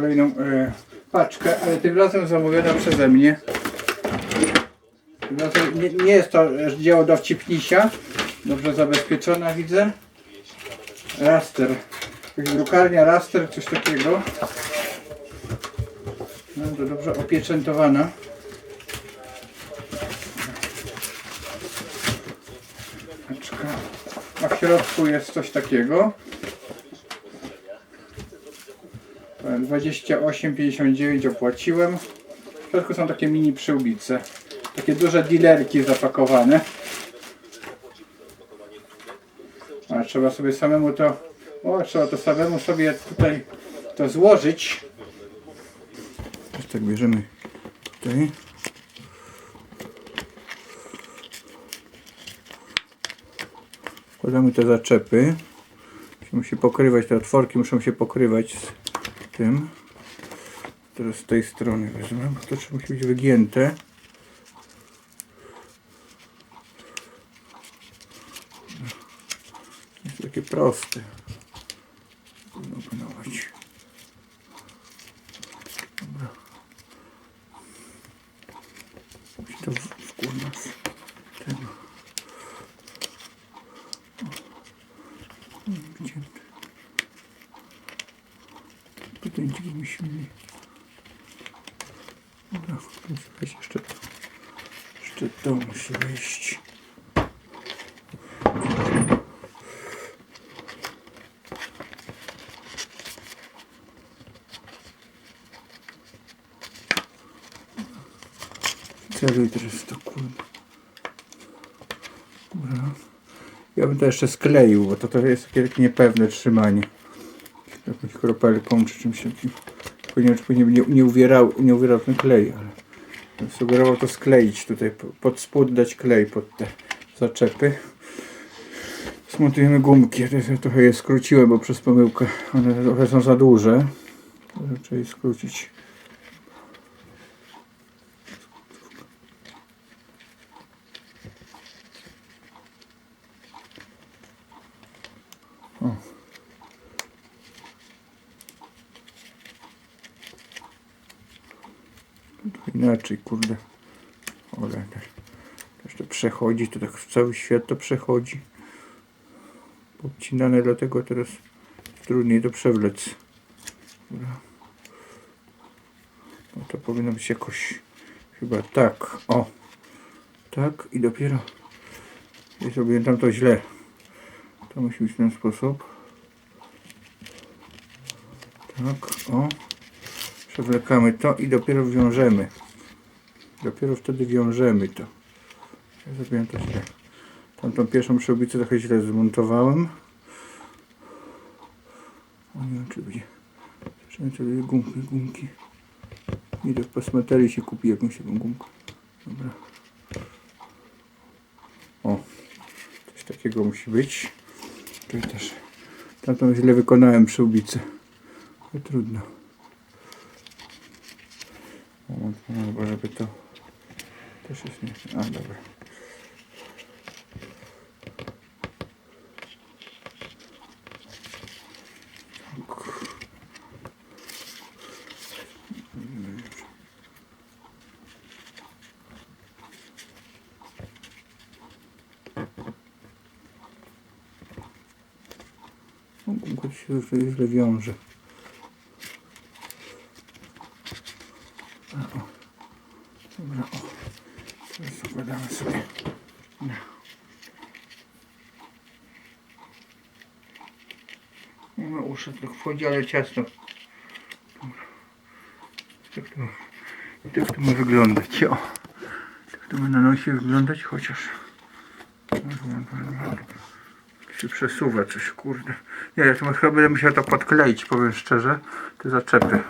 kolejną e, paczkę, ale tym razem zamówiona przeze mnie. Tym razem nie, nie jest to dzieło dowcipnisia, dobrze zabezpieczona widzę. Raster, drukarnia raster, coś takiego. To dobrze opieczętowana. Paczka. A w środku jest coś takiego. 28,59 opłaciłem. W środku są takie mini przyłbice. Takie duże dilerki zapakowane. A trzeba sobie samemu to. O, trzeba to samemu sobie tutaj to złożyć. Tak bierzemy tutaj. Wkładamy te zaczepy. Musi pokrywać, te otworki muszą się pokrywać tym. Teraz z tej strony wezmę, bo to musi być wygięte. Jest takie proste. Dobra. To w- wkładać. Ten. O, gdzie musimy. Dobra, jeszcze to. Jeszcze to musi wejść. Celuj teraz to kurde. Ja bym to jeszcze skleił, bo to, to jest takie niepewne trzymanie jakąś kropelką czy czymś takim. Tylko nie nie, uwierał, nie uwierał ten klej, ale sugerował to skleić tutaj, po- pod spód dać klej pod te zaczepy. Zmontujemy gumki, ja trochę je skróciłem, bo przez pomyłkę one trochę są za duże. Je skrócić. Inaczej, kurde. Ole, też, to przechodzi, to tak w cały świat to przechodzi. Podcinane, dlatego teraz trudniej to przewlec. Dobra. No to powinno być jakoś chyba tak. O. Tak i dopiero. I zrobiłem tam to źle. To musi być ten sposób. Tak, o. Przewlekamy to i dopiero wiążemy. Dopiero wtedy wiążemy to. Ja zrobiłem to źle. Tamtą pierwszą przyłbicę trochę źle zmontowałem. O nie wiem czy będzie. Zacząłem sobie gumki, gumki. To w pasmaterii się kupi jakąś taką gumkę. Dobra. O. Coś takiego musi być. Tu też. Tamtą źle wykonałem przyłbicę. Ale trudno. Moment, no, bo żeby to też jest nie. A dobra. Tak. No, się już źle wiąże. Dobra, o. Teraz zakładamy sobie. No. No, uszy trochę wchodzi, ale ciasno. Tak to, tak to ma wyglądać. O. Tak to ma na nosie wyglądać, chociaż. Się przesuwa coś, kurde. Nie, ja to chyba będę musiał to podkleić, powiem szczerze. Te zaczepy.